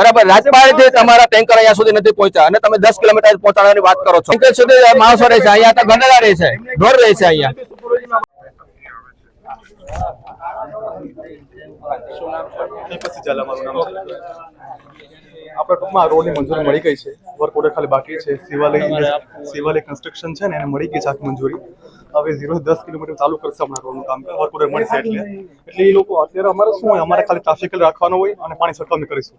બરાબર રાજપાડી તમારા ટેન્કર અહીંયા સુધી નથી પહોંચ્યા અને તમે દસ કિલોમીટર પહોંચાડવાની વાત કરો છો. ટેન્કર સુધી માણસો રહે છે અહીંયા તો ગંડેલા રહે છે ઢોર રહે છે અહીંયા. અમારું આપણે ટૂંકમાં રોડની મંજૂરી મળી ગઈ છે. વર્ક ઓર્ડર ખાલી બાકી છે. શિવાલય શિવાલય કન્સ્ટ્રક્શન છે ને એને મળી ગઈ છે આખી મંજૂરી. હવે ઝીરો દસ કિલોમીટર ચાલુ કરશે હમણાં રોડનું કામ. વર્ક ઓર્ડર મળશે એટલે. એટલે એ લોકો અત્યારે અમારે શું હોય? અમારે ખાલી ટ્રાફિક રાખવાનો હોય અને પાણી સટકાવણી કરીશું.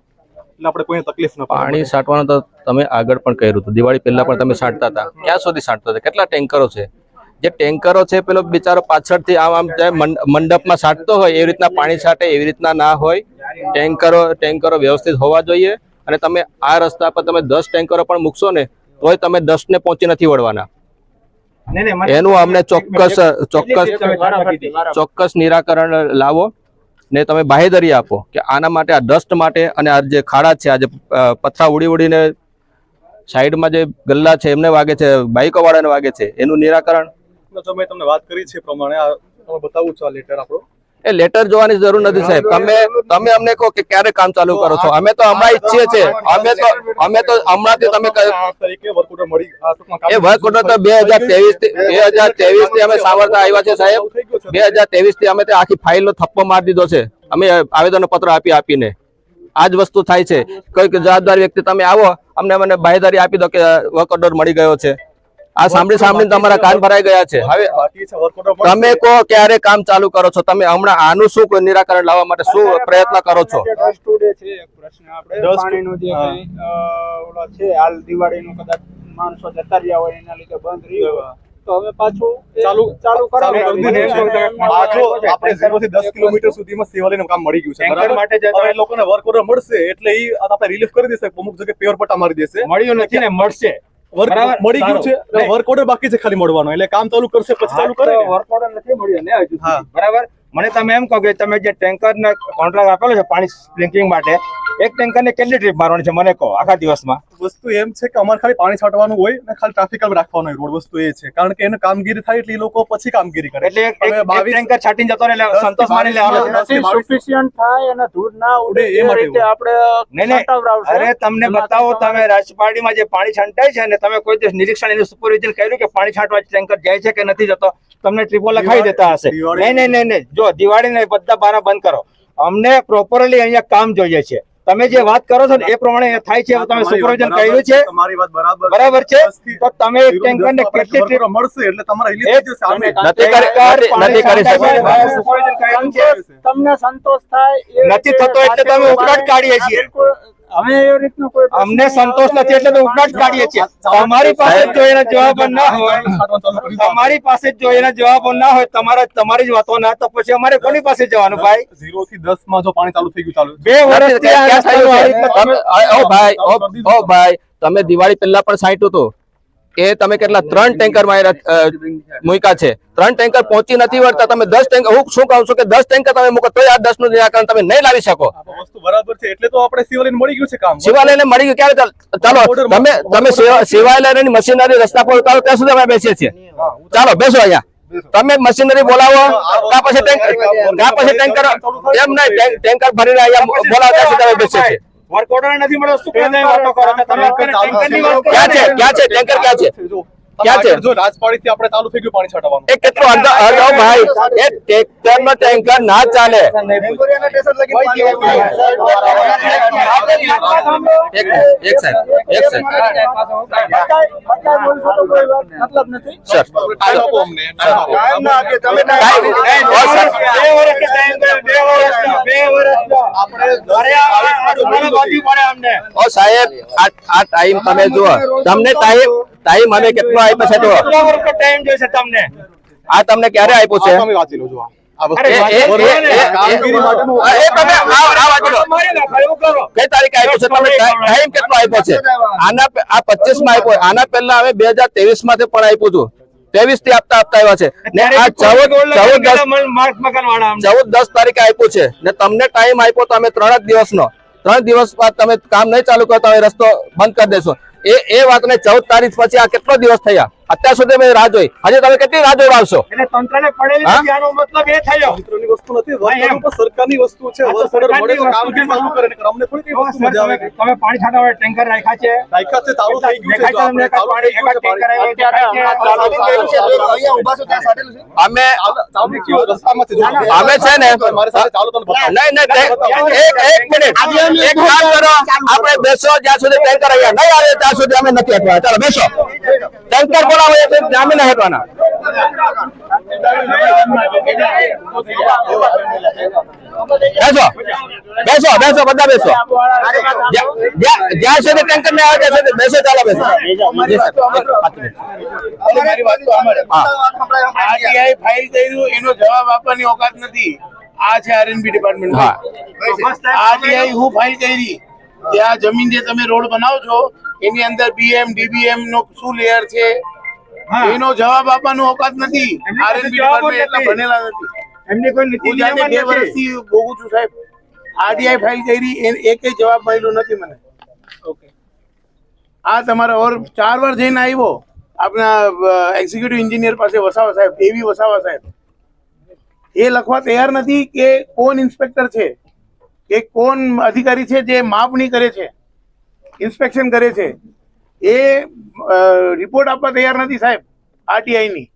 એટલે આપણે કોઈને તકલીફ ન પાણી છાંટવાનું તો તમે આગળ પણ કર્યું હતું દિવાળી પહેલા પણ તમે છાંટતા હતા ક્યાં સુધી છાંટતા હતા કેટલા ટેન્કરો છે જે ટેન્કરો છે પેલો બિચારો પાછળથી આમ આમ મંડપમાં છાંટતો હોય એવી રીતના પાણી છાંટે એવી રીતના ના હોય ટેન્કરો ટેન્કરો વ્યવસ્થિત હોવા જોઈએ અને તમે આ રસ્તા પર તમે દસ ટેન્કરો પણ મૂકશો ને તોય તમે દસ ને પહોંચી નથી વળવાના એનું અમને ચોક્કસ ચોક્કસ ચોક્કસ નિરાકરણ લાવો ને તમે બાહેધરી આપો કે આના માટે, આ ડસ્ટ માટે અને આ જે ખાડા છે, આ જે પથરા ઉડી ઉડીને સાઈડમાં જે ગલ્લા છે, એમને વાગે છે બાઈકો વાળાને વાગે છે, એનું નિરાકરણ? તમે તમને વાત કરી છે પ્રમાણે. બતાવું છો આ લેટર આપણો. એ લેટર જોવાની જરૂર નથી સાહેબ. તમે તમે અમને કહો કે ક્યારે કામ ચાલુ કરો છો? અમે તો હમણાં ઈચ્છીએ છીએ. અમે તો અમે તો હમણાંથી તમે એ વર્ક ઓર્ડર તો બે હજાર ત્રેવીસ બે હજાર ત્રેવીસથી અમે સાંભળતા આવ્યા છે સાહેબ. બે હજાર ત્રેવીસથી અમે તે આખી ફાઇલ નો થપ્પો મારી દીધો છે. અમે આવેદન પત્ર આપી આપીને. આ જ વસ્તુ થાય છે. કોઈક જવાબદાર વ્યક્તિ તમે આવો. અમને મને બાહેદારી આપી દો કે વર્ક ઓર્ડર મળી ગયો છે. આ સાંભળી સાંભળીને તમારા કાન ભરાઈ ગયા છે. હવે. તમે કહો ક્યારે કામ ચાલુ કરો છો? તમે હમણાં આનું શું નિરાકરણ લાવવા માટે શું પ્રયત્ન કરો છો? ડસ્ટ ઉડે છે એક પ્રશ્ન આપણે. Dust, પાણીનું જે હા. કંઈ, અ, ઓલા છે હાલ દિવાળીનું કદાચ માણસો જતા રહ્યા હોય એના લીધે બંધ રહ્યું. તો હવે પાછું ચાલુ ચાલુ કરાવી ચાલુ કરી મને દીધું એમ છે. લાગે આ જો છે. આપણે ઝીરો થી દસ કિલોમીટર સુધીમાં સેવાલીનું કામ મળી ગયું છે ટેન્કર માટે લોકોને વર્ક ઓર્ડર મળશે એટલે ઈ આપણે રિલીફ કરી દેશે અમુક જગ્યાએ પેવર પટ્ટા મારી દેશે. મળ્યું નથી ને મળશે. વર્ક મળી ગયું છે. વર્ક ઓર્ડર બાકી છે ખાલી મળવાનો. એટલે કામ ચાલુ કરશે પછી ચાલુ કરે વર્ક ઓર્ડર નથી મળ્યો ને હજુ. બરાબર? મને તમે એમ કહો કે તમે જે ટેન્કર ને કોન્ટ્રાક્ટ આપેલો છે પાણી સ્પ્રિંકલિંગ માટે એક ટેન્કર ને કેટલી ટ્રીપ મારવાની છે મને કહો આખા દિવસમાં? વસ્તુ એમ છે કે અમારે ખાલી પાણી છાંટવાનું હોય અને ખાલી ટ્રાફિક રાખવાનું હોય રોડ વસ્તુ એ છે. કારણ કે એને કામગીરી થાય એટલે એ લોકો પછી કામગીરી કરે. એટલે બાવીસ- ટેન્કર છાંટીને જતો એટલે સંતોષ માની લેવાનો sufficient થાય અને ધૂળ ના ઉડે એ માટે રીતે આપણે નહીં, નહીં. અરે તમને બતાવો તમે રાજપાડીમાં જે પાણી છંટાય છે ને તમે કોઈ દિવસ નિરીક્ષણ એનું સુપરવિઝન કર્યું કે પાણી છાંટવા ટેન્કર જાય છે કે નથી જતો? તમને ટ્રીપો લખાઈ દેતા હશે. નહીં નહીં નહીં નહીં. જો દિવાળી ને બધા બારા બંધ કરો. અમને પ્રોપરલી અહીંયા કામ જોઈએ છે. તમે જે વાત કરો છો ને એ પ્રમાણે થાય છે તમે સુપરવિઝન બરાબર કર્યું છે તમારી વાત બરાબર બરાબર છે? તો તમે એક ટેન્કર ને કેટલી ટ્રીપ મળશે એટલે તમારા. નથી કરી- નથી- નથી કરી સુપરવિઝન કર્યું છે. તમને સંતોષ થાય નથી થતો એટલે તમે ઉપરાટ કાઢીએ છીએ. અમે એ રીતનું કોઈ અમને સંતોષ નથી એટલે તો ઉકળાટ કાઢીએ છીએ. તમારી પાસે જો એના જવાબ ના હોય અમારી પાસે જો એના જવાબો ના હોય તમારા તમારી જ વાતો ના તો પછી અમારે કોની પાસે જવાનું ભાઈ? ઝીરો થી દસમાં જો પાણી ચાલુ થઈ ગયું ચાલુ. બે વર્ષથી આ થયું ઓ ભાઈ ઓ- ઓ ભાઈ તમે દિવાળી પહેલા પણ સાઈટ હતું. એ તમે કેટલા ત્રણ ટેન્કર મૂક્યા છે. ત્રણ ટેન્કર પહોંચી નથી વળતા તમે દસ ટેન્કર હું શું કહું છું કે દસ ટેન્કર તમે મૂકો તો આ દસનું નિરાકરણ તમે નહીં લાવી શકો. વસ્તુ બરાબર છે એટલે તો આપણે સિવિલ મળી ગયું છે કામ. શિવાલયને મળી ગયું ક્યારે ચાલો તમે તમે શિવા- શિવાલયની મશીનરી રસ્તા પર ઉતારો ત્યાં સુધી અમે બેસીએ છીએ. ચાલો બેસો અહીંયા. તમે મશીનરી બોલાવો ત્યાં પછી ટેન્કર ત્યાં પછી ટેન્કર એમ નહીં ટેન્કર ભરીને અહીંયા બોલાવો ત્યાં સુધી અમે બેસીએ છીએ. વર્ક ઓર્ડર નથી મળ્યો શું કરે તમે વાતો કરો છો? તમે ટેન્કરની વાત કરો ક્યાં છે? ક્યાં છે? ટેન્કર ક્યાં છે? ક્યાં છે? જો રાજપાડી થી આપણે ચાલુ થઈ ગયું પાણી છાંટવાનું. એ કેટલો અડધો અડધો ભાઈ એ ટ્રેક્ટર નો ટેન્કર ના ચાલે. એક એક સાહેબ એક નથી સર ટાઈમ અમને ટાઈમ ના તમે ટાઈમ-. સર. બે ટાઈમ બે બે આ- આ પડે અમને. ઓ સાહેબ આ આ ટાઈમ તમે જુઓ તમને ટાઈમ ટાઈમ અમે કેટલો આપ્યો છે કેટલા ટાઈમ જોઈશે તમને આ તમને ક્યારે આપ્યો છે તમે વાંચી લો જો ત્રેવીસથી આપતા આપતા આવ્યા છે. ને આ ચૌદ ચૌદ દસ માર્ક ચૌદ દસ તારીખે આપ્યું છે. ને તમને ટાઈમ આપ્યો તો અમે ત્રણ જ દિવસનો. ત્રણ દિવસ બાદ તમે કામ નહીં ચાલુ કરો તો રસ્તો બંધ કરી દેશો. એ એ વાતને ચૌદ તારીખ પછી આ કેટલો દિવસ થયા? અત્યાર સુધી અમે રાહ જોઈ. હજી તમે કેટલી રાહ જોડાવશો એટલે તંત્રને પડેલી નથી આનો મતલબ એ થયો. મિત્રોની વસ્તુ નથી. સરકારની વસ્તુ છે તમે પાણી છાંટવા વાળા ટેન્કર રાખ્યા છે. રાખ્યા છે ચાલુ થઈ ગયું છે પાણી પાણી. ટેન્કર. અમે અમે છે ને મારી સાથે ચાલુ તને બતાવું. નહીં નહીં એક એક મિનિટ. એક કામ કરો. આપણે બેસો જ્યાં સુધી ટેન્કર આવ્યા નહીં આવે ત્યાં સુધી અમે નથી હટવાના. ચાલો બેસો. ટેન્કર બોલાવો એ અમે હટવાના બેસો. બેસો બેસો બધા બેસો. જ્યાં- સુધી ટેન્કર ને આવે ત્યાં સુધી બેસો ચાલો બેસો. ફાઇલ કર્યું એનો જવાબ આપવાની ઓકાત નથી. આ છે આરએનબી ડિપાર્ટમેન્ટ હા. આરટીઆઈ હું ફાઇલ કરી. ત્યાં જમીન જે તમે રોડ બનાવો છો એની અંદર બીએમ ડીબીએમ નો શું લેયર છે. એનો જવાબ આપવાનો ઓકાત નથી. આરએનબી ડિપાર્ટમેન્ટ એટલા ભણેલા નથી. એમને કોઈ નીતિ હું જાતે બે નથી. વર્ષથી ભોગું છું સાહેબ. આરટીઆઈ ફાઇલ કરી એ- એકે જવાબ મળ્યો નથી મને. આ તમારા ઓર ચાર વાર જઈને આવ્યો. આપણા એક્ઝિક્યુટિવ એન્જિનિયર પાસે વસાવા સાહેબ. એવી વસાવા સાહેબ. એ લખવા તૈયાર નથી કે કોણ ઇન્સ્પેક્ટર છે કે કોણ અધિકારી છે જે માપણી કરે છે ઇન્સ્પેક્શન કરે છે. એ રિપોર્ટ આપવા તૈયાર નથી સાહેબ આરટીઆઈ ની.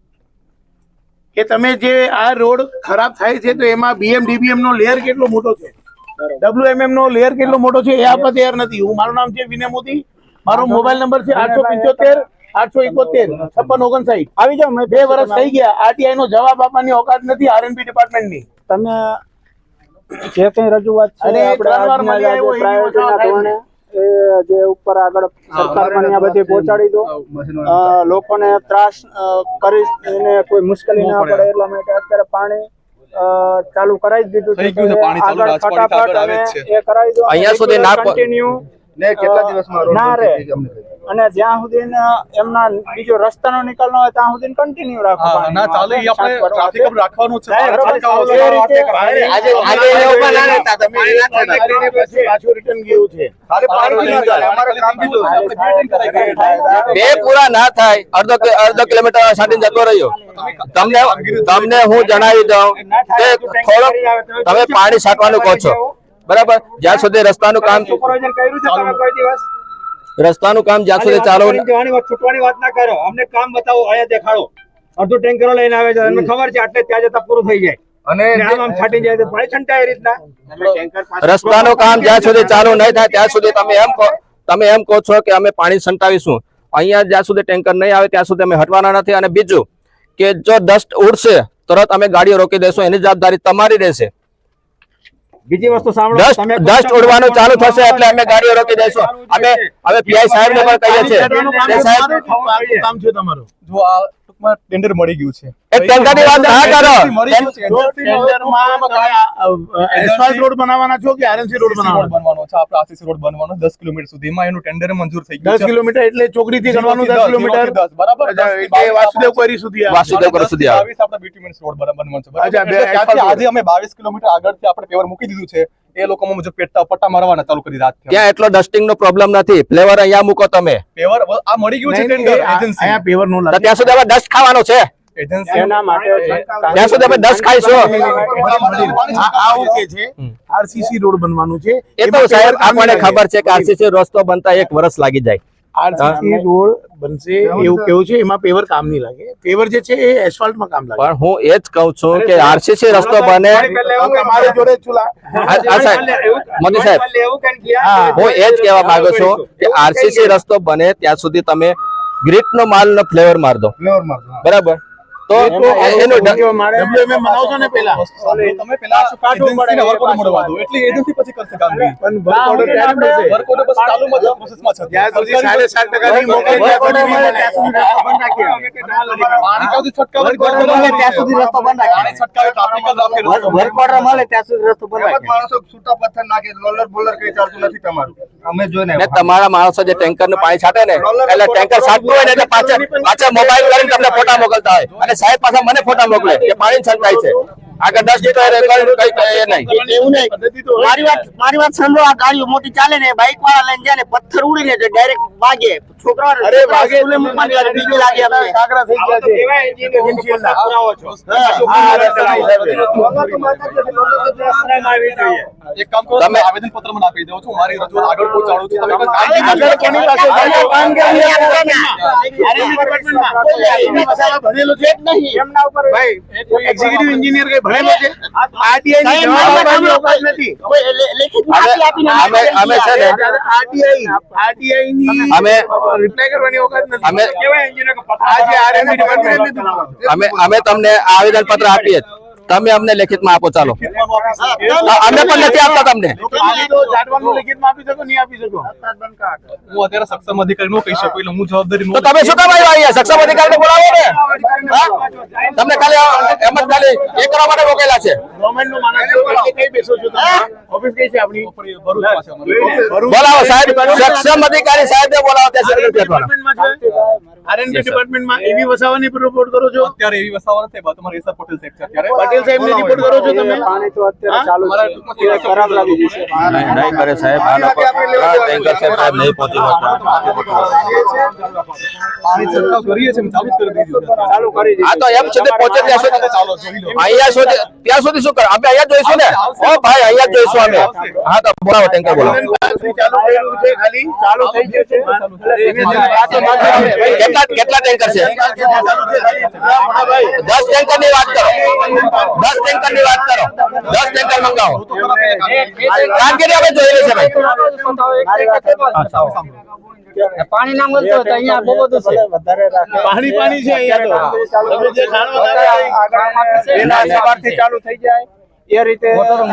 કે તમે જે આ રોડ ખરાબ થાય છે તો એમાં બીએમડીબીએમ નો લેયર કેટલો મોટો છે? ડબ્લ્યુએમએમ નો લેયર કેટલો મોટો છે એ આપવા તૈયાર નથી. હું મારું નામ છે વિનય મોદી. મારો મોબાઈલ નંબર છે આઠસો પંચોતેર આઠસો એકોતેર છપ્પન ઓગણસાઠ. આવી જાઓ બે વર્ષ થઈ ગયા. આરટીઆઈ નો જવાબ આપવાની ઓકાત નથી આરએનબી ડિપાર્ટમેન્ટની. તમે જે કઈ રજૂઆત છે આપણે ના એ જે ઉપર આગળ સરકાર પણ અહીંયા બધી પહોંચાડી દો. અ, લોકોને ત્રાસ અ, કરી એને કોઈ મુશ્કેલી ના પડે. એટલા માટે અત્યારે પાણી અ, ચાલુ કરાવી જ દીધું છે એ આગળ ફટાફટ અને એ કરાવી દો અહીંયા સુધી ના કન્ટિન્યુ ના રહે. અને જ્યાં સુધી એમના બીજો રસ્તાનો નિકાલ ન હોય ત્યાં સુધી કન્ટિન્યુ રાખો ના ચાલે આપણે ટ્રાફિક રાખવાનું છે. આજે આજે લોકો ના રહેતા તમે. કરીને પછી પાછું રિટર્ન ગયું છે. ખાલી પાણી નહીં ચાલે. અમારે કામ બીજું છે. આપણે meeting કરાવી. બે પૂરા ના થાય. અડધો અડધો કિલોમીટર સાથે જતો રહ્યો. તમને તમને હું જણાવી દઉં કે થોડોક તમે પાણી છાંટવાનું કહો છો. બરાબર? જ્યાં સુધી રસ્તાનું કામ કર્યું છે તમે કોઈ દિવસ? રસ્તાનું કામ જ્યાં સુધી ચાલુ જવાની વાત છૂટવાની વાત ના કરો. અમને કામ બતાવો અહીંયા દેખાડો. અડધું ટેન્કરો લઈને આવે છે. અમને ખબર છે આટલે ત્યાં જતા પૂરું થઈ જાય. અને અને આમ આમ છાંટી જાય તો પાણી છંટાય રીતના. રસ્તાનું કામ જ્યાં સુધી ચાલુ નહીં થાય ત્યાં સુધી તમે એમ તમે એમ કહો છો કે અમે પાણી સંટાવીશું અહીંયા જ્યાં સુધી ટેન્કર નહીં આવે ત્યાં સુધી અમે હટવાના નથી. અને બીજું કે જો ડસ્ટ ઉડશે તરત અમે ગાડીઓ રોકી દેશું એની જવાબદારી તમારી રહેશે. બીજી વસ્તુ સાંભળો તમે ડસ્ટ ઉડવાનું ચાલુ થશે એટલે અમે ગાડીઓ રોકી દઈશું. અમે હવે પીઆઈ સાહેબ ને પણ કહીએ છીએ. સાહેબ કામ છે તમારું. જો આ ટૂંકમાં ટેન્ડર મળી ગયું છે. એ ટેન્કરની વાત ના કરો. મળી ગયું છે. ટેન્ડરમાં રોડ બનાવવાના છો કે આરએનસી રોડ બનાવવાનો? છે? આપણે આરસીસી રોડ બનવાનો દસ કિલોમીટર સુધીમાં એનું ટેન્ડર મંજૂર થઈ ગયું દસ કિલોમીટર એટલે ચોકડી ગણવાનું દસ કિલોમીટર. બરાબર? એટલે વાસુદેવ કોરી સુધી વાસુદેવ કોરી સુધી આવે. બાવીસ આપણે bituminous રોડ બનવાનો છે. બરાબર? અચ્છા, બે એટલે ત્યાંથી asphalt આજે અમે બાવીસ કિલોમીટર આગળથી આપણે પેવર મૂકી દીધું છે. એ લોકોમાં મુજબ પેટા પટ્ટા મારવાના ચાલુ કરી રાત ત્યાં એટલો ડસ્ટિંગ નો પ્રોબ્લેમ નથી. ફ્લેવર અહીંયા મૂકો તમે. પેવર આ મળી ગયું છે નહીં, નહીં, ટેન્ડર એજન્સી અહીંયા પેવર નો લાગે. ત્યાં સુધી ડસ્ટ ખાવાનો છે. એના માટે ત્યાં સુધી અમે દસ ખાઈશું. આ આ છે. આરસીસી રોડ બનવાનું છે. એ તો સાહેબ આપણને ખબર છે કે આરસીસી રસ્તો બનતા એક વર્ષ લાગી જાય. આરસીસી રોડ બનશે એવું કેવું છે? એમાં પેવર કામ નહીં લાગે. પેવર જે છે એ એસ્ફાલ્ટ કામ લાગે. પણ હું એ જ કહું છું કે આરસીસી રસ્તો બને મારી જોડે મોદી સાહેબ. હા, હું એ જ કહેવા માંગુ છું કે આરસીસી રસ્તો બને ત્યાં સુધી તમે ગ્રીટ નો માલ નો ફ્લેવર માર દો બરાબર? તો એનો ડ- WMM બનાવશો ને પેલા? તમે પેલા એજન્સીને વર્ક ઓર્ડર મળવા દો. એટલે એજન્સી પછી કરશે કામગીરી પણ વર્ક ઓર્ડર ત્યારે મળશે. વર્ક ઓર્ડર બસ ચાલુમાં પ્રોસેસમાં છે. ત્યાં સુધી સાડે સાત ટકાની મોકલી ત્યાં સુધી બંધ મળે. પાણી ક્યાંથી છટકાવ વર્ક ઓર્ડર મળે ત્યાં સુધી રસ્તો બંધ રાખે. પાણી છંટકાવે ટ્રાફિક જ રાખે વર્ક ઓર્ડર મળે ત્યાં સુધી રસ્તો બંધ રાખે. માણસો છૂટા પથ્થર નાખે રોલર બોલર કઈ ચાલતું નથી તમારું. અમે જોઈને ને તમારા માણસો જે ટેન્કરનું પાણી છાંટે ને એટલે ટેન્કર છાંટતું હોય ને એટલે પાછળ પાછા મોબાઈલ કરીને તમને ફોટા મોકલતા હોય. અને સાહેબ પાછા મને ફોટા મોકલે કે પાણી છંટાય છે. આગળ દસ લીટર કઈ કઈ નહીં એવું નહીં પદ્ધતિ તો હોય મારી વાત મારી વાત સાંભળો આ ગાડીઓ મોટી ચાલે ને બાઇક વાળા લઈને જાય ને પથ્થર ડાયરેક્ટ વાગે છોકરા અરે વાગે લાગે અમને થઈ ગયા છે. એક કામ કરો તમે- આવેદન પત્ર મને આપી દો છું મારી રજૂઆત આગળ પહોંચાડું છું તમે આગળ કોની પાસે ભણેલો છે નહીં એમના ઉપર ભાઈ એક્ઝિક્યુટિવ એન્જિનિયર કઈ ભણેલો છે? આરટીઆઈ ની જવાબ આપવાની નથી. કોઈ લે- અમે- આપીને અમે- અમે છે ને આરટીઆઈ આરટીઆઈ ની અમે- રિપ્લાય કરવાની અવકાશ નથી. અમે આ જે આરએમબી ડિપાર્ટમેન્ટ અમે અમે તમને આવેદન પત્ર આપીએ. તમે અમને લેખિતમાં આપો ચાલો. અમે પણ નથી આપતા તમને. ખાલી તો જાટવાનું લેખિતમાં આપી શકો નહીં આપી શકો હું અત્યારે સક્ષમ અધિકારી કહી શકું એટલે હું જવાબદારી તો તમે શું કામ આવ્યા સક્ષમ અધિકારી બોલાવો ને. તમને ખાલી એમ જ ખાલી એ કરવા માટે રોકેલા છે. બોલાવો સાહેબ. સક્ષમ અધિકારી સાહેબને બોલાવો ત્યાં. ડિપાર્ટમેન્ટમાં આરએનબી ડિપાર્ટમેન્ટમાં એવી વસાવાની રિપોર્ટ કરો છો? અત્યારે એવી વસાવા નથી તમારે પટેલ સાહેબ છે અત્યારે. પટેલ સાહેબ ને રિપોર્ટ કરો છો તમે? પાણી તો અત્યારે ચાલુ છે. ખરાબ લાગી જશે નહીં નહીં કરે સાહેબ. આના ટેન્કર છે સાહેબ નહીં પહોંચી શકતા. પાણી છંટકાવ કરીએ છીએ ચાલુ કરી દીધું ચાલુ કરી દીધું આ તો એમ સુધી પહોંચે ત્યાં સુધી. ચાલો અહીંયા સુધી ત્યાં સુધી શું કરે? અમે અહીંયા જોઈશું ને? ઓ ભાઈ અહીંયા જ જોઈશું અમે. હા તો બોલાવો ટેન્કર બોલાવો. ચાલુ કર્યું છે ખાલી. ચાલુ થઈ ગયું છે. કેટલા કેટલા ટેન્કર છે? દસ ટેન્કરની વાત કરો. દસ ટેન્કરની વાત કરો. દસ ટેન્કર મંગાવો. કામગીરી અમે જોઈ છે ભાઈ. પાણી ના મળતું તો અહીંયા બહુ બધું છે. પાણી પાણી છે અહીંયા તો. તમે જે ખાણો એના સવારથી ચાલુ થઈ જાય. એ રીતે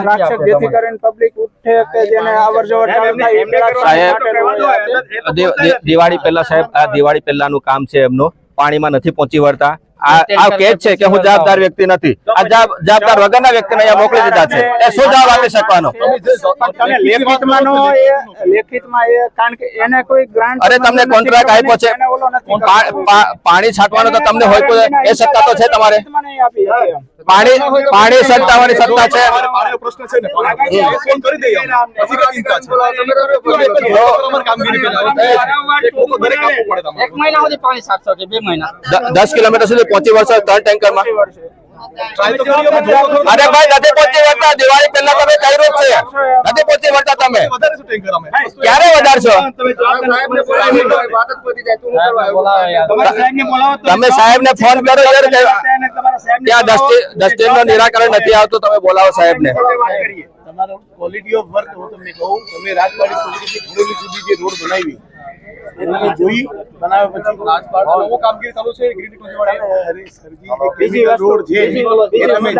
રાખશે જેથી કરીને પબ્લિક ઉઠે કે જેને અવર જવર ચાલુ થાય એ પેલા સાહેબ, માટેનું હોય. દિ- દિ- દિવાળી પહેલા સાહેબ આ દિવાળી પહેલાનું કામ છે એમનું. પાણીમાં નથી પહોંચી વળતા. આ કે છે કે હું જવાબદાર વ્યક્તિ નથી. આ જવાબ- જવાબદાર વગરના વ્યક્તિને અહીંયા મોકલી દીધા છે. એ શું જવાબ આપી શકવાનો? તમે લેખિતમાં નો એ લેખિતમાં એ કારણ કે એને કોઈ ગ્રાન્ટ અરે તમને કોન્ટ્રાક્ટ આપ્યો છે. પાણી છાંટવાનો તો તમને હોય કોઈ એ સત્તા તો છે તમારે. પાણી પાણી છંટાવાની સત્તા છે. પ્રશ્ન છે ને પાણી કરી દઈએ પછી કઈ ચિંતા છે? અમારે કામગીરી પહેલા એક લોકો દરેક આપવું પડે તમારે. એક મહિના સુધી પાણી સાતસો કે બે મહિના. દસ કિલોમીટર સુધી પહોંચી વળશો ત્રણ ટેન્કરમાં ટ્રાય તો કરીએ અમે જોવા ખરું. અરે ભાઈ નથી પહોંચી વળતા. દિવાળી પહેલા તમે કર્યું છે નથી પહોંચી વળતા તમે. ટેન્કર ક્યારે વધારશો? તમે સાહેબ ને ફોન કરો ત્યાં દસ દસ નો નિરાકરણ નથી આવતું તમે બોલાવો સાહેબ ને તમારો ક્વોલિટી ઓફ વર્ક હું તમને કહું તમે રાજવાડી સુધીથી ઘોડેલી સુધી જે રોડ બનાવી જોઈ બનાવ્યા પછી કામગીરી ચાલુ છે ગ્રીન જે રોડ છે એ તમે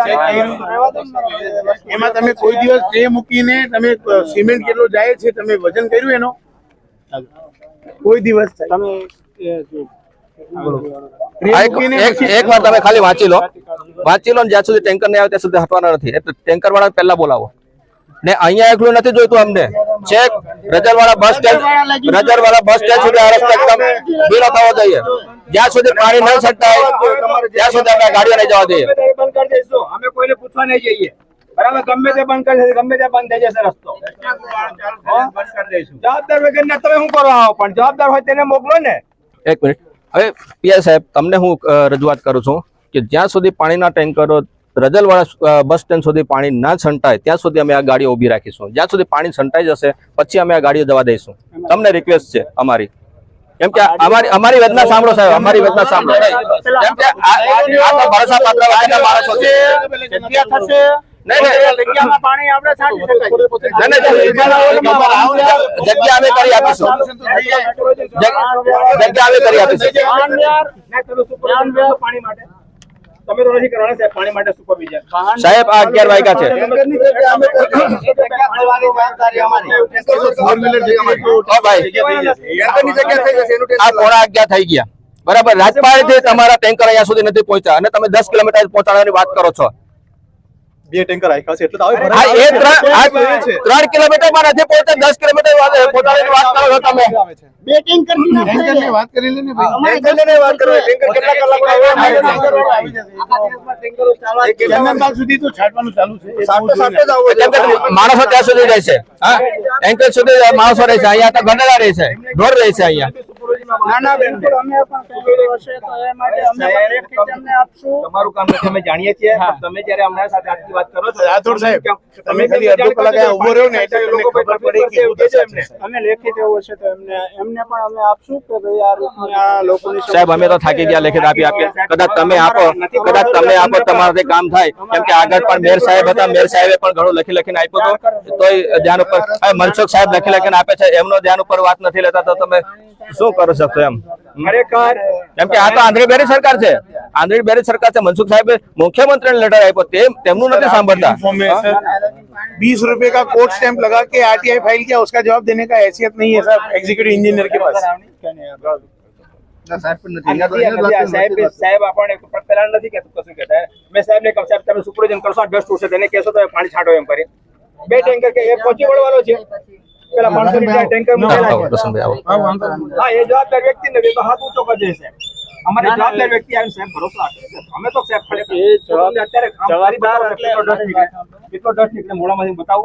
એમાં તમે કોઈ દિવસ ટ્રે મૂકીને તમે સિમેન્ટ કેટલો જાય છે તમે વજન કર્યું એનો? કોઈ દિવસ તમે જો એક વાર તમે ખાલી વાંચી લો. વાંચી લો ને જ્યાં સુધી ટેન્કર નહીં આવે ત્યાં સુધી હટવાના નથી. એટલે ટેન્કર વાળા પહેલા બોલાવો. ને અહીંયા એકલું નથી જોઈતું અમને. છેક રજરવાળા બસ સ્ટેન્ડ રજરવાળા બસ સ્ટેન્ડ સુધી આ રસ્તો એકદમ ભીનો થવો જોઈએ. જ્યાં સુધી પાણી ન છટકાય ત્યાં સુધી આપણે ગાડીઓ નહીં જવા દઈએ. ગમે તે બંધ કરી દઈશું. અમે કોઈને પૂછવા નહીં જઈએ. બરાબર? ગમે તે બંધ કરી ગમે તે બંધ થઈ જશે રસ્તો. જવાબદાર વગરના તમે શું કરવા આવો? પણ જવાબદાર હોય તેને મોકલો ને. એક મિનિટ. હવે પીઆઈ સાહેબ તમને હું રજૂઆત કરું છું કે જ્યાં સુધી પાણીના ટેન્કરો રજલવાળા બસ સ્ટેન્ડ સુધી પાણી ના છંટાય ત્યાં સુધી અમે આ ગાડીઓ ઊભી રાખીશું. જ્યાં સુધી પાણી છંટાઈ જશે પછી અમે આ ગાડીઓ જવા દઈશું. તમને રિક્વેસ્ટ છે અમારી. કેમ કે અમારી અમારી વેદના સાંભળો સાહેબ અમારી વેદના સાંભળો. કેમ કે આ આ તો ભરોસા પાત્ર વગરના માણસો છે. જગ્યા થશે. નહીં નહીં. પાણી આપણે છાંટી શકાય. નહીં, નહીં. જગ્યા અમે કરી આપીશું. જગ્યા અમે કરી આપીશું. તમે તો નથી કરવાના સાહેબ પાણી માટે. સાહેબ આ વાગ્યા છે. થઈ આ પોણા અગિયાર થઈ ગયા. બરાબર રાજપાળથી તમારા ટેન્કર અહીંયા સુધી નથી પહોંચ્યા અને તમે દસ કિલોમીટર પહોંચાડવાની વાત કરો છો. બે ટેન્કર રાખ્યા છે એટલે હા એ ત્રણ કિલોમીટર કિલોમીટરમાં નથી પહોંચતા દસ કિલોમીટર પોતાની વાત કરો છો તમે. બે ટેન્કર ના ને. વાત કરી લે ને ભાઈ. અમારે ટેન્કરની વાત કરો ટેન્કર કેટલા કલાકમાં આવે? ચંદનબાગ સુધી તો છાંટવાનું ચાલુ છે. સાતે સાતે જ આવો માણસો ત્યાં સુધી રહે છે હા? એન્કર સુધી માણસો રહે છે અહીંયા તો ગંડેલા રહે છે ઢોર રહે છે અહીંયા. ના ના બિલકુલ અમે પણ કરેલું હશે તો એ માટે અમે પણ લેખિત આપશું. તમારું કામ નથી અમે જાણીએ છીએ તમે જ્યારે અમારા સાથે આટલી વાત કરો છો રાઠોડ સાહેબ તમે ખાલી અડધો કલાક અહીંયા રહ્યો ને એટલે તમને ખબર પડે કે શું દશા છે અમે લેખિત એવું હશે તો એમને એમને પણ અમે આપશું કે ભાઈ આ રીતની આ લોકોની સાહેબ અમે તો થાકી ગયા લેખિત આપી આપીએ. કદાચ તમે આપો કદાચ તમે આપો તમારાથી કામ થાય. કેમ કે આગળ પણ મેર સાહેબ હતા મેર સાહેબે પણ ઘણું લખી લખીને આપ્યું હતું. તોય ધ્યાન ઉપર મનસુખ સાહેબ લખી લખીને આપે છે. એમનો ધ્યાન ઉપર વાત નથી લેતા તો તમે શું કરી શકશો એમ ખરેખર કેમ કે આ તો આંધળી બેરી સરકાર છે આંધળી બેરી સરકાર છે મનસુખ સાહેબે મુખ્યમંત્રીને લેટર આપ્યો તે તેમનું નથી સાંભળતા इन्फॉर्मेशन बीस रुपए का कोड स्टैंप लगा के आरटीआई फाइल किया उसका जवाब देने का हैसियत नहीं है साहब एग्जीक्यूटिव इंजीनियर के पास નથી, નથી, આ સાહેબ સાહેબ આપણને પેલા નથી કહેતું કશું કહેતા મેં સાહેબને કહ્યું સાહેબ તમે સુપરવિઝન કરશો ડસ્ટ ઉડશે તેને કહેશો તો એ પાણી છાંટો એમ કરી બે ટેન્કર કે એક પહોંચી વળવાનો છે પેલા માણસો ટેન્કર મૂકેલા છે. પ્રસન્નભાઈ હા એ જવાબદાર વ્યક્તિ ને તો હાથ ઊંચો કરી દેશે અમારે જવાબદાર વ્યક્તિ આવીને સાહેબ ભરોસો છે. અમે તો સાહેબ અત્યારે જવાબદાર બતાવો, કેટલો ડસ્ટ નીકળે કેટલો ડસ્ટ નીકળે મોડામાંથી બતાવો.